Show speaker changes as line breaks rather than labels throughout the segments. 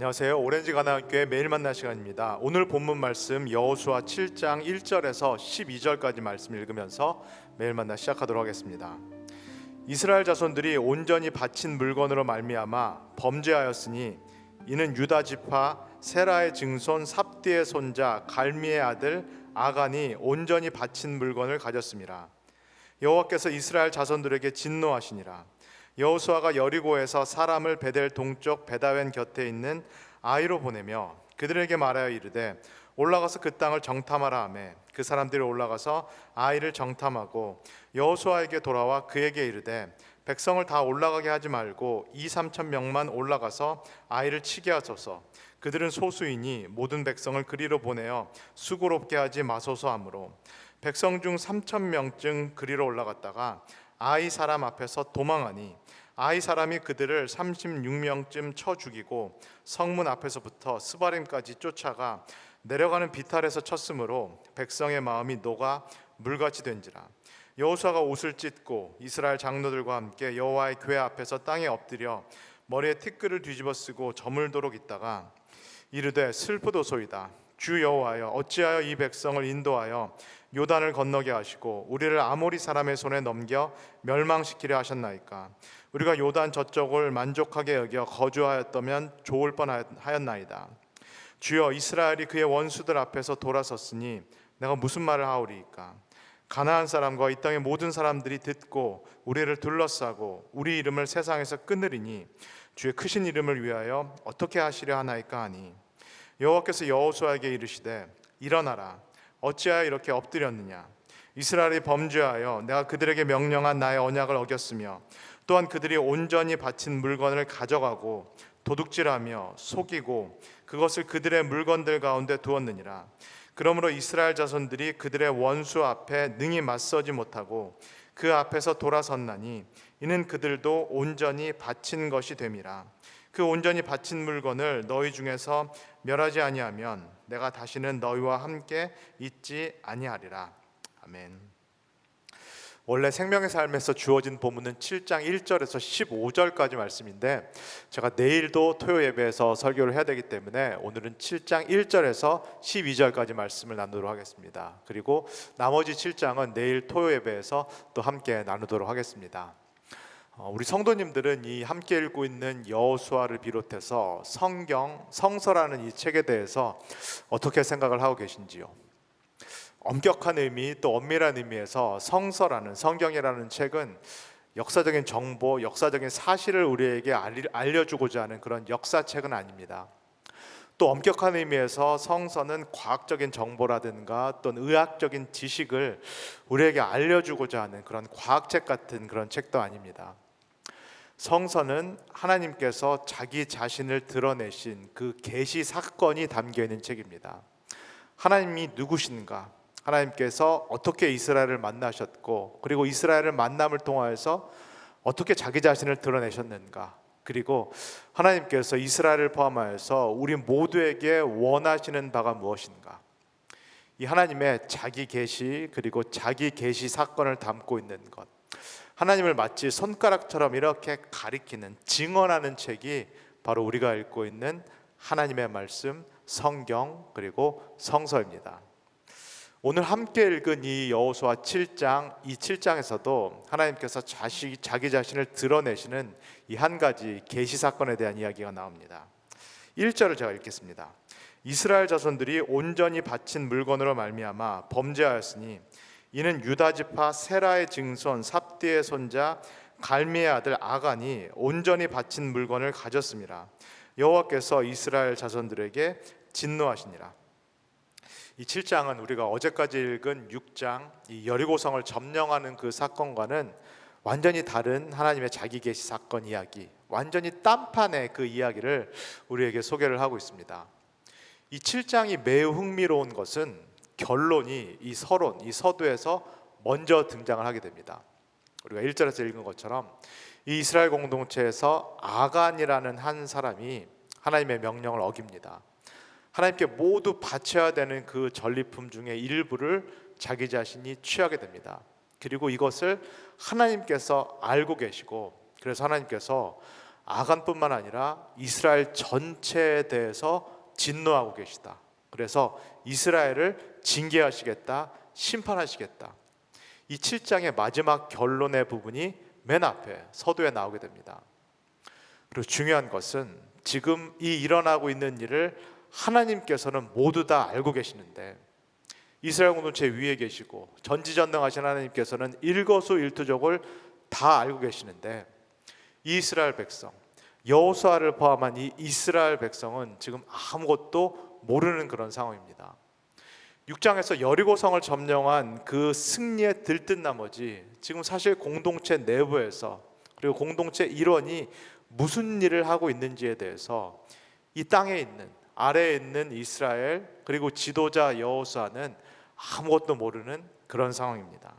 안녕하세요. 오렌지 가나교회 매일 만날 시간입니다. 오늘 본문 말씀 여호수아 7장 1절에서 12절까지 말씀 읽으면서 매일 만나 시작하도록 하겠습니다. 이스라엘 자손들이 온전히 바친 물건으로 말미암아 범죄하였으니 이는 유다 지파 세라의 증손 삽디의 손자 갈미의 아들 아간이 온전히 바친 물건을 가졌습니다. 여호와께서 이스라엘 자손들에게 진노하시니라. 여호수아가 여리고에서 사람을 베델 동쪽 베다웬 곁에 있는 아이로 보내며 그들에게 말하여 이르되 올라가서 그 땅을 정탐하라 하매. 그 사람들이 올라가서 아이를 정탐하고 여호수아에게 돌아와 그에게 이르되 백성을 다 올라가게 하지 말고 이 삼천 명만 올라가서 아이를 치게 하소서. 그들은 소수이니 모든 백성을 그리로 보내어 수고롭게 하지 마소서 하므로. 백성 중 삼천 명쯤 그리로 올라갔다가 아이 사람 앞에서 도망하니 아이 사람이 그들을 36명쯤 쳐 죽이고 성문 앞에서부터 스바림까지 쫓아가 내려가는 비탈에서 쳤으므로 백성의 마음이 녹아 물같이 된지라. 여호수아가 옷을 찢고 이스라엘 장로들과 함께 여호와의 교회 앞에서 땅에 엎드려 머리에 티끌을 뒤집어 쓰고 저물도록 있다가 이르되 슬프도소이다. 주 여호와여 어찌하여 이 백성을 인도하여 요단을 건너게 하시고 우리를 아모리 사람의 손에 넘겨 멸망시키려 하셨나이까. 우리가 요단 저쪽을 만족하게 여겨 거주하였다면 좋을 뻔하였나이다. 주여 이스라엘이 그의 원수들 앞에서 돌아섰으니 내가 무슨 말을 하오리이까? 가나안 사람과 이 땅의 모든 사람들이 듣고 우리를 둘러싸고 우리 이름을 세상에서 끊으리니 주의 크신 이름을 위하여 어떻게 하시려 하나이까 하니. 여호와께서 여호수아에게 이르시되 일어나라 어찌하여 이렇게 엎드렸느냐? 이스라엘이 범죄하여 내가 그들에게 명령한 나의 언약을 어겼으며 또한 그들이 온전히 바친 물건을 가져가고 도둑질하며 속이고 그것을 그들의 물건들 가운데 두었느니라. 그러므로 이스라엘 자손들이 그들의 원수 앞에 능히 맞서지 못하고 그 앞에서 돌아섰나니 이는 그들도 온전히 바친 것이 됨이라. 그 온전히 바친 물건을 너희 중에서 멸하지 아니하면 내가 다시는 너희와 함께 있지 아니하리라 아멘. 원래 생명의 삶에서 주어진 본문은 7장 1절에서 15절까지 말씀인데 제가 내일도 토요 예배에서 설교를 해야 되기 때문에 오늘은 7장 1절에서 12절까지 말씀을 나누도록 하겠습니다. 그리고 나머지 7장은 내일 토요 예배에서 또 함께 나누도록 하겠습니다. 어, 우리 성도님들은 이 함께 읽고 있는 여호수아를 비롯해서 성경 성서라는 이 책에 대해서 어떻게 생각을 하고 계신지요? 엄격한 의미 또 엄밀한 의미에서 성서라는 성경이라는 책은 역사적인 정보, 역사적인 사실을 우리에게 알려주고자 하는 그런 역사책은 아닙니다. 또 엄격한 의미에서 성서는 과학적인 정보라든가 또는 의학적인 지식을 우리에게 알려주고자 하는 그런 과학책 같은 그런 책도 아닙니다. 성서는 하나님께서 자기 자신을 드러내신 그 계시 사건이 담겨 있는 책입니다. 하나님이 누구신가? 하나님께서 어떻게 이스라엘을 만나셨고 그리고 이스라엘을 만남을 통하여서 어떻게 자기 자신을 드러내셨는가 그리고 하나님께서 이스라엘을 포함하여서 우리 모두에게 원하시는 바가 무엇인가 이 하나님의 자기 계시 그리고 자기 계시 사건을 담고 있는 것 하나님을 마치 손가락처럼 이렇게 가리키는 증언하는 책이 바로 우리가 읽고 있는 하나님의 말씀 성경 그리고 성서입니다. 오늘 함께 읽은 이 여호수아 7장 이 7장에서도 하나님께서 자시, 자기 자신을 드러내시는 이 한 가지 계시 사건에 대한 이야기가 나옵니다. 1절을 제가 읽겠습니다. 이스라엘 자손들이 온전히 바친 물건으로 말미암아 범죄하였으니 이는 유다 지파 세라의 증손 삽디의 손자 갈미의 아들 아간이 온전히 바친 물건을 가졌습니다. 여호와께서 이스라엘 자손들에게 진노하시니라. 이 7장은 우리가 어제까지 읽은 6장 이 여리고성을 점령하는 그 사건과는 완전히 다른 하나님의 자기 계시 사건 이야기, 완전히 딴판의 그 이야기를 우리에게 소개를 하고 있습니다. 이 7장이 매우 흥미로운 것은 결론이 이 서론, 이 서두에서 먼저 등장을 하게 됩니다. 우리가 1절에서 읽은 것처럼 이 이스라엘 공동체에서 아간이라는 한 사람이 하나님의 명령을 어깁니다. 하나님께 모두 바쳐야 되는 그 전리품 중에 일부를 자기 자신이 취하게 됩니다. 그리고 이것을 하나님께서 알고 계시고 그래서 하나님께서 아간뿐만 아니라 이스라엘 전체에 대해서 진노하고 계시다. 그래서 이스라엘을 징계하시겠다, 심판하시겠다. 이 7장의 마지막 결론의 부분이 맨 앞에 서두에 나오게 됩니다. 그리고 중요한 것은 지금 이 일어나고 있는 일을 하나님께서는 모두 다 알고 계시는데 이스라엘 공동체 위에 계시고 전지전능하신 하나님께서는 일거수일투족을 다 알고 계시는데 이 이스라엘 백성 여호수아를 포함한 이 이스라엘 백성은 지금 아무것도 모르는 그런 상황입니다. 6장에서 여리고성을 점령한 그 승리에 들뜬 나머지 지금 사실 공동체 내부에서 그리고 공동체 일원이 무슨 일을 하고 있는지에 대해서 이 땅에 있는 아래에 있는 이스라엘 그리고 지도자 여호수아는 아무것도 모르는 그런 상황입니다.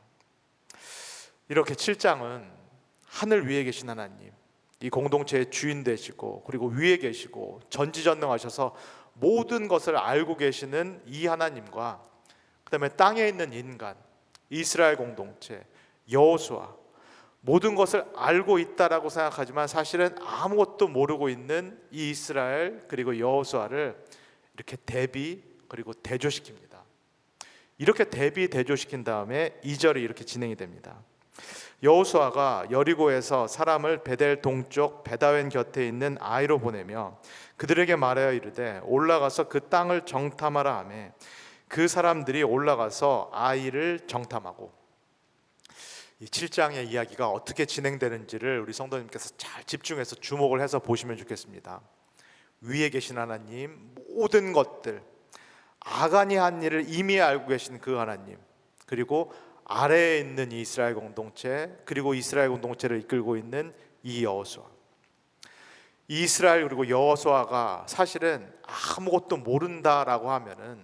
이렇게 7장은 하늘 위에 계신 하나님, 이 공동체의 주인 되시고 그리고 위에 계시고 전지전능하셔서 모든 것을 알고 계시는 이 하나님과 그다음에 땅에 있는 인간, 이스라엘 공동체, 여호수아 모든 것을 알고 있다라고 생각하지만 사실은 아무것도 모르고 있는 이 이스라엘 그리고 여호수아를 이렇게 대비 그리고 대조시킵니다. 이렇게 대비 대조시킨 다음에 2절이 이렇게 진행이 됩니다. 여호수아가 여리고에서 사람을 베델 동쪽 베다웬 곁에 있는 아이로 보내며 그들에게 말하여 이르되 올라가서 그 땅을 정탐하라 하매 그 사람들이 올라가서 아이를 정탐하고 이 7장의 이야기가 어떻게 진행되는지를 우리 성도님께서 잘 집중해서 주목을 해서 보시면 좋겠습니다. 위에 계신 하나님 모든 것들 아간이 한 일을 이미 알고 계신 그 하나님 그리고 아래에 있는 이 이스라엘 공동체 그리고 이스라엘 공동체를 이끌고 있는 이 여호수아 이스라엘 그리고 여호수아가 사실은 아무것도 모른다라고 하면은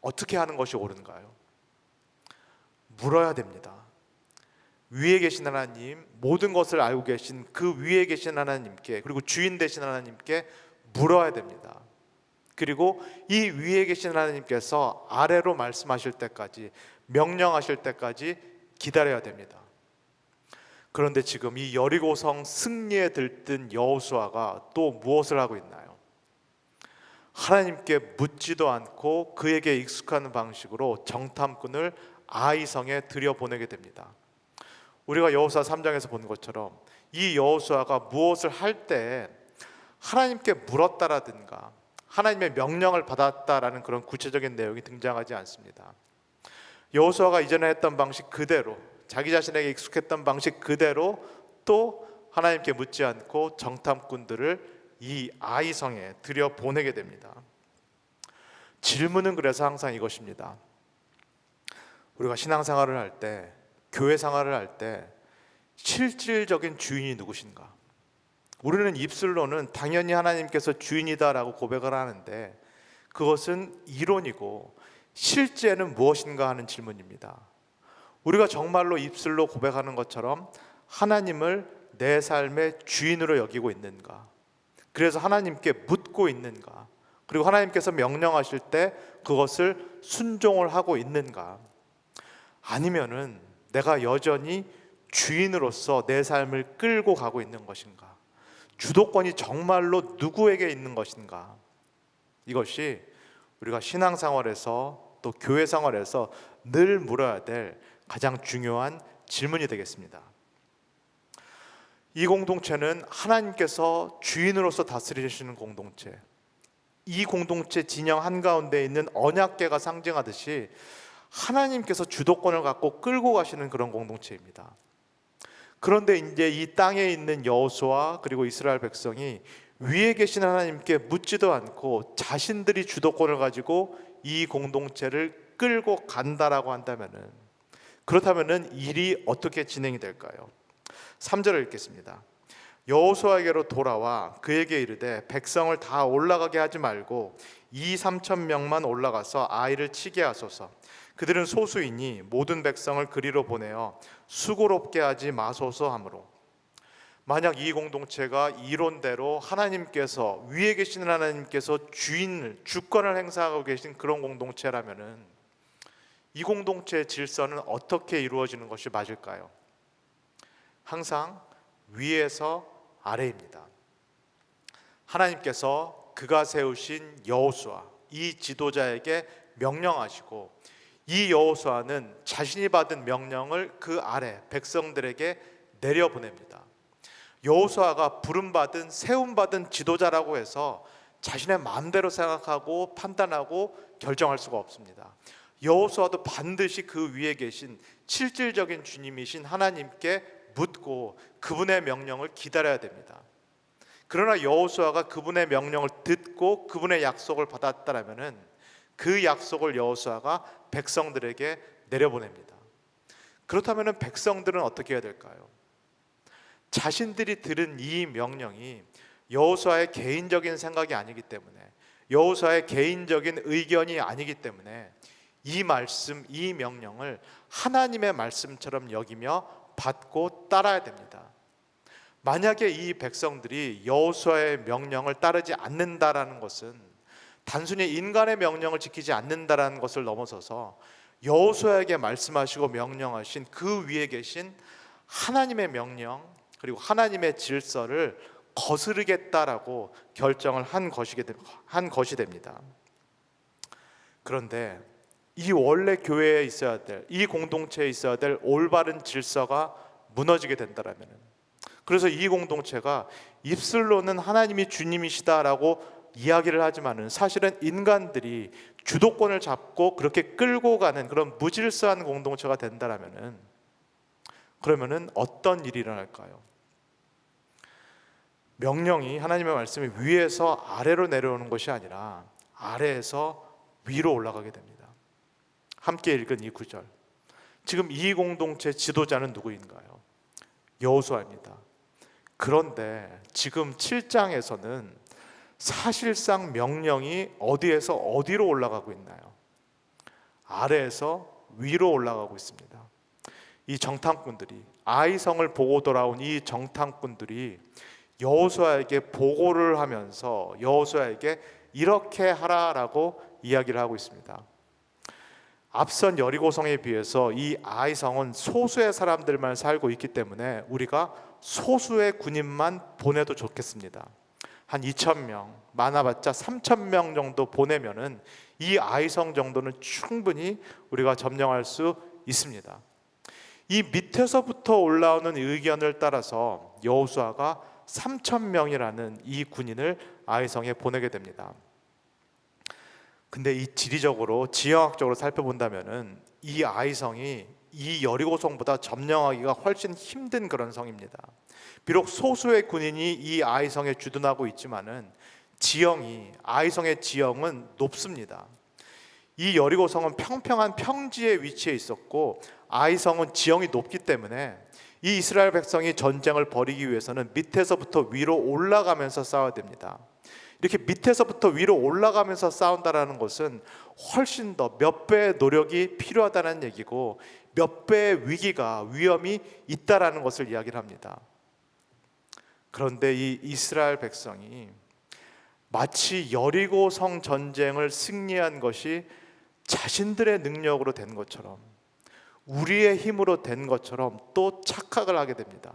어떻게 하는 것이 옳은가요? 물어야 됩니다. 위에 계신 하나님 모든 것을 알고 계신 그 위에 계신 하나님께 그리고 주인 되신 하나님께 물어야 됩니다. 그리고 이 위에 계신 하나님께서 아래로 말씀하실 때까지 명령하실 때까지 기다려야 됩니다. 그런데 지금 이 여리고성 승리에 들뜬 여호수아가 또 무엇을 하고 있나요? 하나님께 묻지도 않고 그에게 익숙한 방식으로 정탐꾼을 아이성에 들여보내게 됩니다. 우리가 여호수아 3장에서 본 것처럼 이 여호수아가 무엇을 할 때 하나님께 물었다라든가 하나님의 명령을 받았다라는 그런 구체적인 내용이 등장하지 않습니다. 여호수아가 이전에 했던 방식 그대로 자기 자신에게 익숙했던 방식 그대로 또 하나님께 묻지 않고 정탐꾼들을 이 아이성에 들여 보내게 됩니다. 질문은 그래서 항상 이것입니다. 우리가 신앙생활을 할 때, 교회 생활을 할 때 실질적인 주인이 누구신가? 우리는 입술로는 당연히 하나님께서 주인이다라고 고백을 하는데 그것은 이론이고 실제는 무엇인가 하는 질문입니다. 우리가 정말로 입술로 고백하는 것처럼 하나님을 내 삶의 주인으로 여기고 있는가? 그래서 하나님께 묻고 있는가? 그리고 하나님께서 명령하실 때 그것을 순종을 하고 있는가? 아니면은 내가 여전히 주인으로서 내 삶을 끌고 가고 있는 것인가? 주도권이 정말로 누구에게 있는 것인가? 이것이 우리가 신앙생활에서 또 교회 생활에서 늘 물어야 될 가장 중요한 질문이 되겠습니다. 이 공동체는 하나님께서 주인으로서 다스리시는 공동체. 이 공동체 진영 한가운데 있는 언약계가 상징하듯이 하나님께서 주도권을 갖고 끌고 가시는 그런 공동체입니다. 그런데 이제 이 땅에 있는 여호수아 그리고 이스라엘 백성이 위에 계신 하나님께 묻지도 않고 자신들이 주도권을 가지고 이 공동체를 끌고 간다라고 한다면은 그렇다면은 일이 어떻게 진행이 될까요? 3절을 읽겠습니다. 여호수아에게로 돌아와 그에게 이르되 백성을 다 올라가게 하지 말고 2, 3천 명만 올라가서 아이를 치게 하소서. 그들은 소수이니 모든 백성을 그리로 보내어 수고롭게 하지 마소서 하므로 만약 이 공동체가 이론대로 하나님께서 위에 계시는 하나님께서 주인을 주권을 행사하고 계신 그런 공동체라면은 이 공동체의 질서는 어떻게 이루어지는 것이 맞을까요? 항상 위에서 아래입니다. 하나님께서 그가 세우신 여호수아 이 지도자에게 명령하시고 이 여호수아는 자신이 받은 명령을 그 아래 백성들에게 내려보냅니다. 여호수아가 부름받은 세움받은 지도자라고 해서 자신의 마음대로 생각하고 판단하고 결정할 수가 없습니다. 여호수아도 반드시 그 위에 계신 실질적인 주님이신 하나님께 묻고 그분의 명령을 기다려야 됩니다. 그러나 여호수아가 그분의 명령을 듣고 그분의 약속을 받았다라면은 그 약속을 여호수아가 백성들에게 내려보냅니다. 그렇다면은 백성들은 어떻게 해야 될까요? 자신들이 들은 이 명령이 여호수아의 개인적인 생각이 아니기 때문에 여호수아의 개인적인 의견이 아니기 때문에 이 말씀, 이 명령을 하나님의 말씀처럼 여기며 받고 따라야 됩니다. 만약에 이 백성들이 여호수아의 명령을 따르지 않는다라는 것은 단순히 인간의 명령을 지키지 않는다라는 것을 넘어서서 여호수아에게 말씀하시고 명령하신 그 위에 계신 하나님의 명령 그리고 하나님의 질서를 거스르겠다라고 결정을 한 것이 한 것이 됩니다. 그런데 이 원래 교회에 있어야 될, 이 공동체에 있어야 될 올바른 질서가 무너지게 된다라면, 그래서 이 공동체가 입술로는 하나님이 주님이시다라고 이야기를 하지만은 사실은 인간들이 주도권을 잡고 그렇게 끌고 가는 그런 무질서한 공동체가 된다라면은 그러면은 어떤 일이 일어날까요? 명령이 하나님의 말씀이 위에서 아래로 내려오는 것이 아니라 아래에서 위로 올라가게 됩니다. 함께 읽은 이 구절. 지금 이 공동체 지도자는 누구인가요? 여호수아입니다. 그런데 지금 7장에서는 사실상 명령이 어디에서 어디로 올라가고 있나요? 아래에서 위로 올라가고 있습니다. 이 정탐꾼들이 아이성을 보고 돌아온 이 정탐꾼들이 여호수아에게 보고를 하면서 여호수아에게 이렇게 하라라고 이야기를 하고 있습니다. 앞선 여리고성에 비해서 이 아이성은 소수의 사람들만 살고 있기 때문에 우리가 소수의 군인만 보내도 좋겠습니다. 한 2천 명, 많아봤자 3천 명 정도 보내면은 이 아이성 정도는 충분히 우리가 점령할 수 있습니다. 이 밑에서부터 올라오는 의견을 따라서 여호수아가 3천 명이라는 이 군인을 아이성에 보내게 됩니다. 근데 이 지리적으로 지형학적으로 살펴본다면은 이 아이성이 이 여리고성보다 점령하기가 훨씬 힘든 그런 성입니다. 비록 소수의 군인이 이 아이성에 주둔하고 있지만은 지형이 아이성의 지형은 높습니다. 이 여리고성은 평평한 평지에 위치해 있었고 아이성은 지형이 높기 때문에 이 이스라엘 백성이 전쟁을 벌이기 위해서는 밑에서부터 위로 올라가면서 싸워야 됩니다. 이렇게 밑에서부터 위로 올라가면서 싸운다라는 것은 훨씬 더 몇 배의 노력이 필요하다는 얘기고 몇 배의 위기가 위험이 있다라는 것을 이야기를 합니다. 그런데 이 이스라엘 백성이 마치 여리고 성 전쟁을 승리한 것이 자신들의 능력으로 된 것처럼 우리의 힘으로 된 것처럼 또 착각을 하게 됩니다.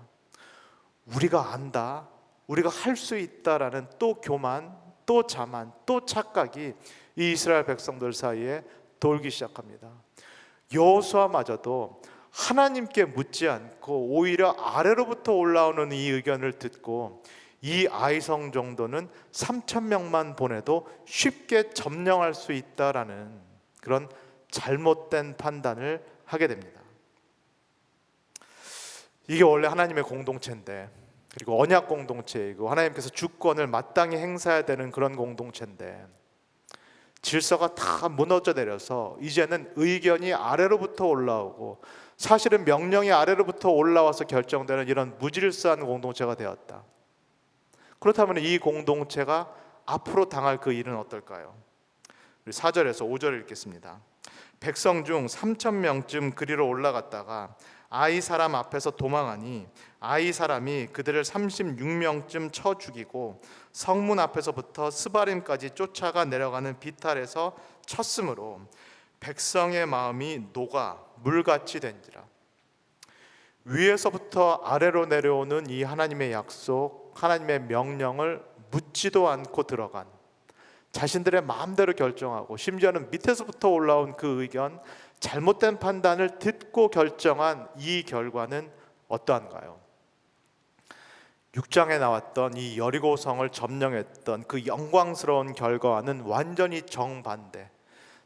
우리가 안다, 우리가 할 수 있다라는 또 교만, 또 자만, 또 착각이 이 이스라엘 백성들 사이에 돌기 시작합니다. 여호수아마저도 하나님께 묻지 않고 오히려 아래로부터 올라오는 이 의견을 듣고 이 아이성 정도는 3천 명만 보내도 쉽게 점령할 수 있다라는 그런 잘못된 판단을 하게 됩니다. 이게 원래 하나님의 공동체인데 그리고 언약 공동체이고 하나님께서 주권을 마땅히 행사해야 되는 그런 공동체인데 질서가 다 무너져 내려서 이제는 의견이 아래로부터 올라오고 사실은 명령이 아래로부터 올라와서 결정되는 이런 무질서한 공동체가 되었다. 그렇다면 이 공동체가 앞으로 당할 그 일은 어떨까요? 우리 4절에서 5절 읽겠습니다. 백성 중 3천 명쯤 그리로 올라갔다가 아이 사람 앞에서 도망하니 아이 사람이 그들을 36명쯤 쳐 죽이고 성문 앞에서부터 스바림까지 쫓아가 내려가는 비탈에서 쳤으므로 백성의 마음이 녹아 물같이 된지라. 위에서부터 아래로 내려오는 이 하나님의 약속, 하나님의 명령을 묻지도 않고 들어간 자신들의 마음대로 결정하고 심지어는 밑에서부터 올라온 그 의견 잘못된 판단을 듣고 결정한 이 결과는 어떠한가요? 6장에 나왔던 이 여리고성을 점령했던 그 영광스러운 결과와는 완전히 정반대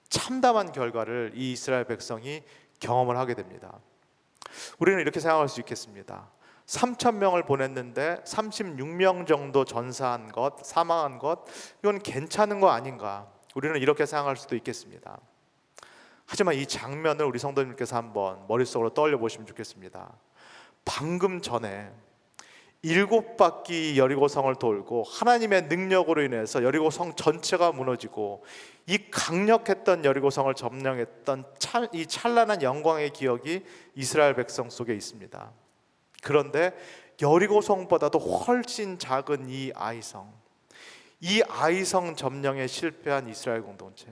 참담한 결과를 이 이스라엘 백성이 경험을 하게 됩니다. 우리는 이렇게 생각할 수 있겠습니다. 3천 명을 보냈는데 36명 정도 전사한 것, 사망한 것, 이건 괜찮은 거 아닌가? 우리는 이렇게 생각할 수도 있겠습니다. 하지만 이 장면을 우리 성도님께서 한번 머릿속으로 떠올려 보시면 좋겠습니다. 방금 전에 일곱 바퀴 여리고성을 돌고 하나님의 능력으로 인해서 여리고성 전체가 무너지고 이 강력했던 여리고성을 점령했던 찰, 이 찬란한 영광의 기억이 이스라엘 백성 속에 있습니다. 그런데 여리고성보다도 훨씬 작은 이 아이성, 이 아이성 점령에 실패한 이스라엘 공동체,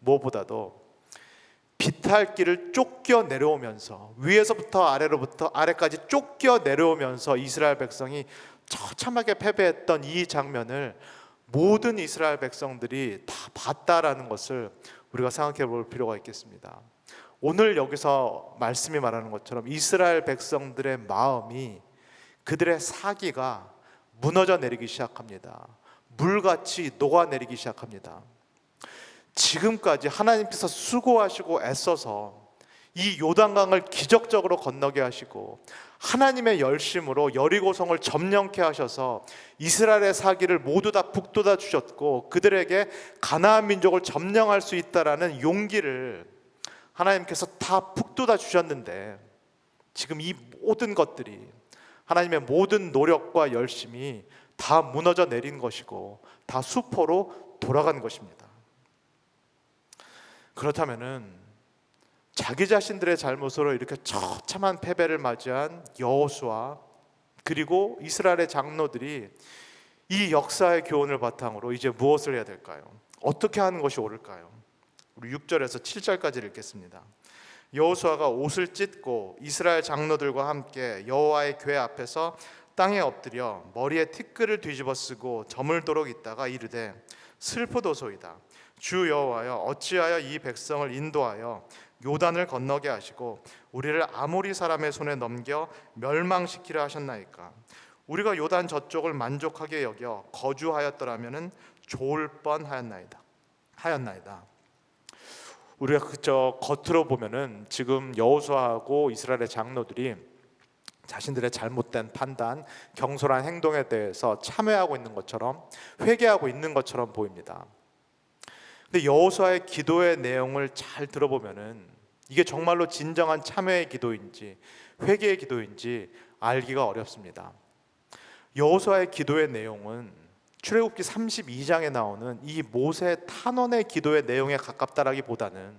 무엇보다도 비탈길을 쫓겨 내려오면서 위에서부터 아래로부터 아래까지 쫓겨 내려오면서 이스라엘 백성이 처참하게 패배했던 이 장면을 모든 이스라엘 백성들이 다 봤다라는 것을 우리가 생각해 볼 필요가 있겠습니다. 오늘 여기서 말씀이 말하는 것처럼 이스라엘 백성들의 마음이 그들의 사기가 무너져 내리기 시작합니다. 물같이 녹아내리기 시작합니다. 지금까지 하나님께서 수고하시고 애써서 이 요단강을 기적적으로 건너게 하시고 하나님의 열심으로 여리고성을 점령케 하셔서 이스라엘의 사기를 모두 다 북돋아 주셨고 그들에게 가나안 민족을 점령할 수 있다라는 용기를 하나님께서 다 북돋아 주셨는데 지금 이 모든 것들이 하나님의 모든 노력과 열심이 다 무너져 내린 것이고 다 수포로 돌아간 것입니다. 그렇다면은 자기 자신들의 잘못으로 이렇게 처참한 패배를 맞이한 여호수아 그리고 이스라엘의 장로들이 이 역사의 교훈을 바탕으로 이제 무엇을 해야 될까요? 어떻게 하는 것이 옳을까요? 우리 6절에서 7절까지 읽겠습니다. 여호수아가 옷을 찢고 이스라엘 장로들과 함께 여호와의 궤 앞에서 땅에 엎드려 머리에 티끌을 뒤집어 쓰고 저물도록 있다가 이르되 슬프도소이다. 주 여호와여 어찌하여 이 백성을 인도하여 요단을 건너게 하시고 우리를 아모리 사람의 손에 넘겨 멸망시키려 하셨나이까 우리가 요단 저쪽을 만족하게 여겨 거주하였더라면은 좋을 뻔하였나이다 하였나이다 우리가 그저 겉으로 보면은 지금 여호수아하고 이스라엘의 장로들이 자신들의 잘못된 판단, 경솔한 행동에 대해서 참회하고 있는 것처럼 회개하고 있는 것처럼 보입니다. 근데 여호수아의 기도의 내용을 잘 들어보면은 이게 정말로 진정한 참회의 기도인지 회개의 기도인지 알기가 어렵습니다. 여호수아의 기도의 내용은 출애굽기 32장에 나오는 이 모세 탄원의 기도의 내용에 가깝다라기보다는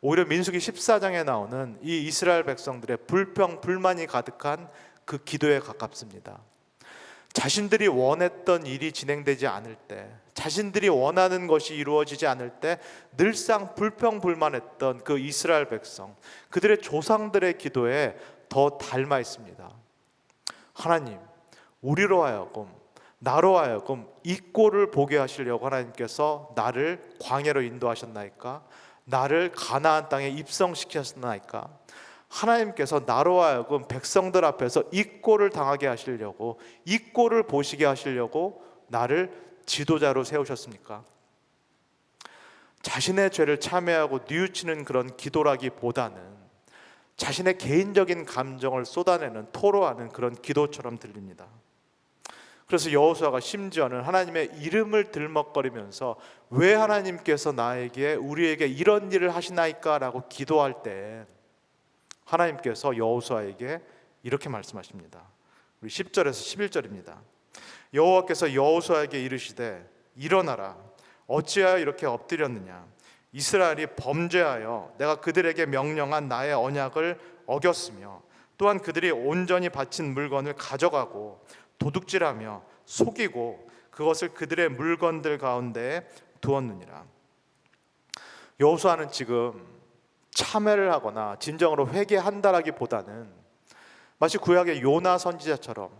오히려 민수기 14장에 나오는 이 이스라엘 백성들의 불평 불만이 가득한 그 기도에 가깝습니다. 자신들이 원했던 일이 진행되지 않을 때, 자신들이 원하는 것이 이루어지지 않을 때 늘상 불평 불만했던 그 이스라엘 백성, 그들의 조상들의 기도에 더 닮아 있습니다. 하나님, 우리로 하여금 나로 하여금 이 꼴을 보게 하시려고 하나님께서 나를 광야로 인도하셨나이까? 나를 가나안 땅에 입성시키셨나이까? 하나님께서 나로 하여금 백성들 앞에서 이 꼴을 당하게 하시려고 이 꼴을 보시게 하시려고 나를 지도자로 세우셨습니까? 자신의 죄를 참회하고 뉘우치는 그런 기도라기보다는 자신의 개인적인 감정을 쏟아내는 토로하는 그런 기도처럼 들립니다. 그래서 여호수아가 심지어는 하나님의 이름을 들먹거리면서 왜 하나님께서 나에게 우리에게 이런 일을 하시나이까라고 기도할 때 하나님께서 여호수아에게 이렇게 말씀하십니다. 우리 10절에서 11절입니다. 여호와께서 여호수아에게 이르시되 일어나라 어찌하여 이렇게 엎드렸느냐 이스라엘이 범죄하여 내가 그들에게 명령한 나의 언약을 어겼으며 또한 그들이 온전히 바친 물건을 가져가고 도둑질하며 속이고 그것을 그들의 물건들 가운데 두었느니라 여호수아는 지금 참회를 하거나 진정으로 회개한다라기보다는 마치 구약의 요나 선지자처럼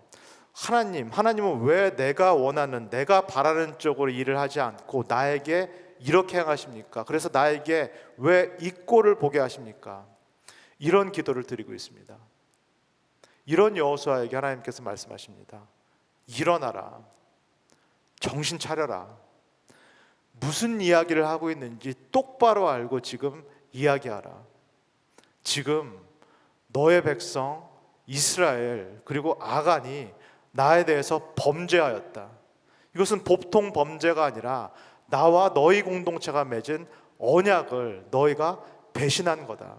하나님, 하나님은 왜 내가 원하는, 내가 바라는 쪽으로 일을 하지 않고 나에게 이렇게 행하십니까? 그래서 나에게 왜 이 꼴을 보게 하십니까? 이런 기도를 드리고 있습니다. 이런 여호수아에게 하나님께서 말씀하십니다. 일어나라. 정신 차려라. 무슨 이야기를 하고 있는지 똑바로 알고 지금 이야기하라. 지금 너의 백성 이스라엘 그리고 아간이 나에 대해서 범죄하였다. 이것은 보통 범죄가 아니라 나와 너희 공동체가 맺은 언약을 너희가 배신한 거다.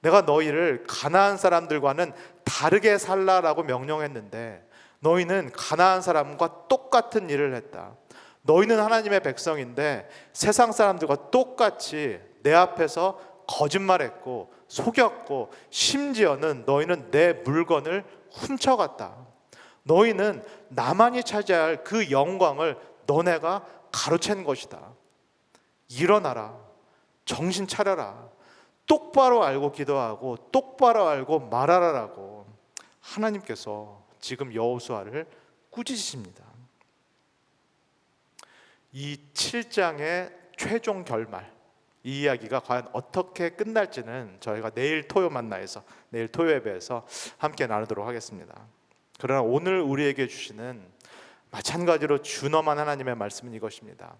내가 너희를 가나안 사람들과는 다르게 살라라고 명령했는데 너희는 가나안 사람과 똑같은 일을 했다. 너희는 하나님의 백성인데 세상 사람들과 똑같이 내 앞에서 거짓말했고 속였고 심지어는 너희는 내 물건을 훔쳐갔다. 너희는 나만이 차지할 그 영광을 너네가 가로챈 것이다. 일어나라. 정신 차려라. 똑바로 알고 기도하고 똑바로 알고 말하라라고 하나님께서 지금 여호수아를 꾸짖으십니다. 이 7장의 최종 결말 이 이야기가 과연 어떻게 끝날지는 저희가 내일 토요 만나에서 내일 토요 예배에서 함께 나누도록 하겠습니다. 그러나 오늘 우리에게 주시는 마찬가지로 준엄한 하나님의 말씀은 이것입니다.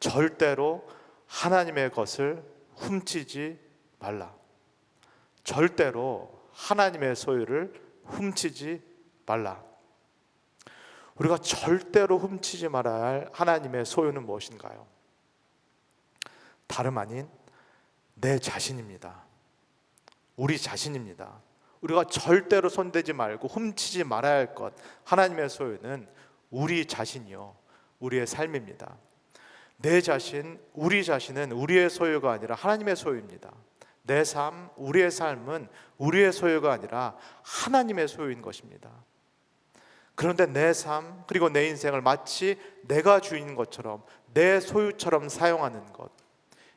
절대로 하나님의 것을 훔치지 말라. 절대로 하나님의 소유를 훔치지 말라. 우리가 절대로 훔치지 말아야 할 하나님의 소유는 무엇인가요? 다름 아닌 내 자신입니다. 우리 자신입니다. 우리가 절대로 손대지 말고 훔치지 말아야 할 것, 하나님의 소유는 우리 자신이요, 우리의 삶입니다. 내 자신, 우리 자신은 우리의 소유가 아니라 하나님의 소유입니다. 내 삶, 우리의 삶은 우리의 소유가 아니라 하나님의 소유인 것입니다. 그런데 내 삶, 그리고 내 인생을 마치 내가 주인인 것처럼 내 소유처럼 사용하는 것,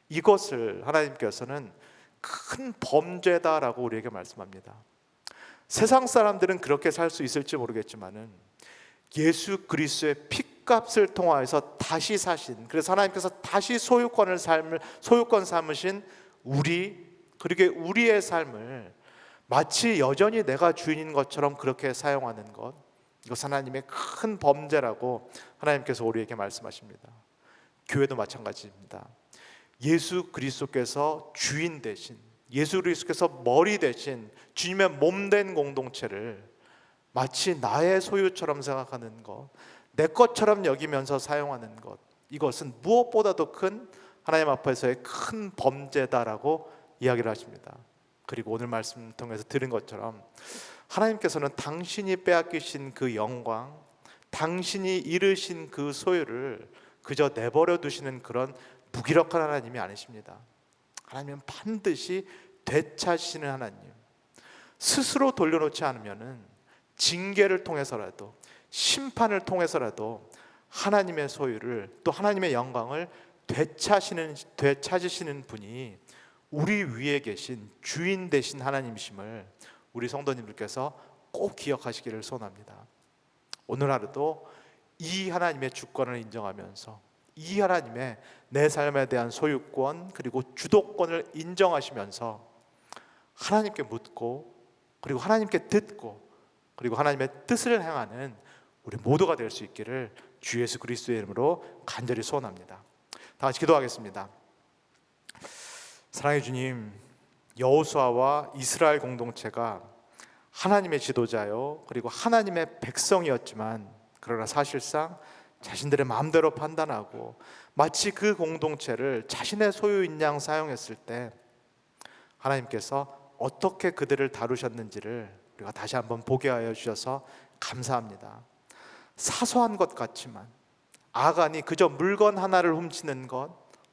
이것을 하나님께서는 큰 범죄다라고 우리에게 말씀합니다. 세상 사람들은 그렇게 살 수 있을지 모르겠지만은 예수 그리스도의 피 값을 통하여서 다시 사신 그래서 하나님께서 다시 소유권을 삶을 소유권 삼으신 우리 그리고 우리의 삶을 마치 여전히 내가 주인인 것처럼 그렇게 사용하는 것 이것 하나님의 큰 범죄라고 하나님께서 우리에게 말씀하십니다. 교회도 마찬가지입니다. 예수 그리스도께서 주인 대신 예수 그리스도께서 머리 대신 주님의 몸 된 공동체를 마치 나의 소유처럼 생각하는 것, 내 것처럼 여기면서 사용하는 것, 이것은 무엇보다도 큰 하나님 앞에서의 큰 범죄다라고 이야기를 하십니다. 그리고 오늘 말씀 통해서 들은 것처럼 하나님께서는 당신이 빼앗기신 그 영광, 당신이 잃으신 그 소유를 그저 내버려 두시는 그런 무기력한 하나님이 아니십니다. 하나님은 반드시 되찾으시는 하나님. 스스로 돌려놓지 않으면은 징계를 통해서라도 심판을 통해서라도 하나님의 소유를 또 하나님의 영광을 되찾으시는 되찾으시는 분이 우리 위에 계신 주인 되신 하나님이심을 우리 성도님들께서 꼭 기억하시기를 소원합니다. 오늘 하루도 이 하나님의 주권을 인정하면서 이 하나님의 내 삶에 대한 소유권 그리고 주도권을 인정하시면서 하나님께 묻고 그리고 하나님께 듣고 그리고 하나님의 뜻을 행하는 우리 모두가 될 수 있기를 주 예수 그리스도의 이름으로 간절히 소원합니다. 다 같이 기도하겠습니다. 사랑해 주님, 여호수아와 이스라엘 공동체가 하나님의 지도자요 그리고 하나님의 백성이었지만 그러나 사실상 자신들의 마음대로 판단하고 마치 그 공동체를 자신의 소유인 양 사용했을 때 하나님께서 어떻게 그들을 다루셨는지를 우리가 다시 한번 보게 하여 주셔서 감사합니다. 사소한 것 같지만 아간이 그저 물건 하나를 훔치는 것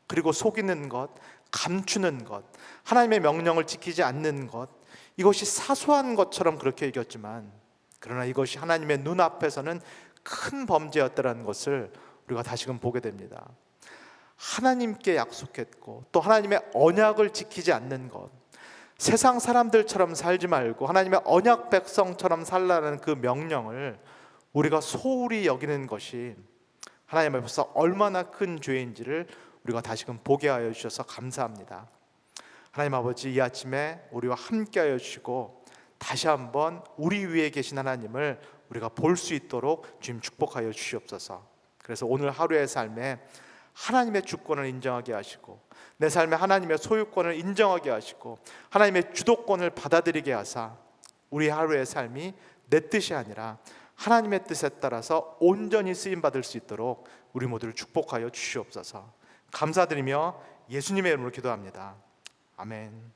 그리고 속이는 것 감추는 것 하나님의 명령을 지키지 않는 것 이것이 사소한 것처럼 그렇게 여겼지만 그러나 이것이 하나님의 눈 앞에서는 큰 범죄였다라는 것을 우리가 다시금 보게 됩니다. 하나님께 약속했고 또 하나님의 언약을 지키지 않는 것, 세상 사람들처럼 살지 말고 하나님의 언약 백성처럼 살라는 그 명령을 우리가 소홀히 여기는 것이 하나님 앞에서 얼마나 큰 죄인지를 우리가 다시금 보게 하여 주셔서 감사합니다. 하나님 아버지 이 아침에 우리와 함께 하여 주시고 다시 한번 우리 위에 계신 하나님을 우리가 볼 수 있도록 주님 축복하여 주시옵소서. 그래서 오늘 하루의 삶에 하나님의 주권을 인정하게 하시고 내 삶에 하나님의 소유권을 인정하게 하시고 하나님의 주도권을 받아들이게 하사 우리 하루의 삶이 내 뜻이 아니라 하나님의 뜻에 따라서 온전히 쓰임 받을 수 있도록 우리 모두를 축복하여 주시옵소서. 감사드리며 예수님의 이름으로 기도합니다. 아멘.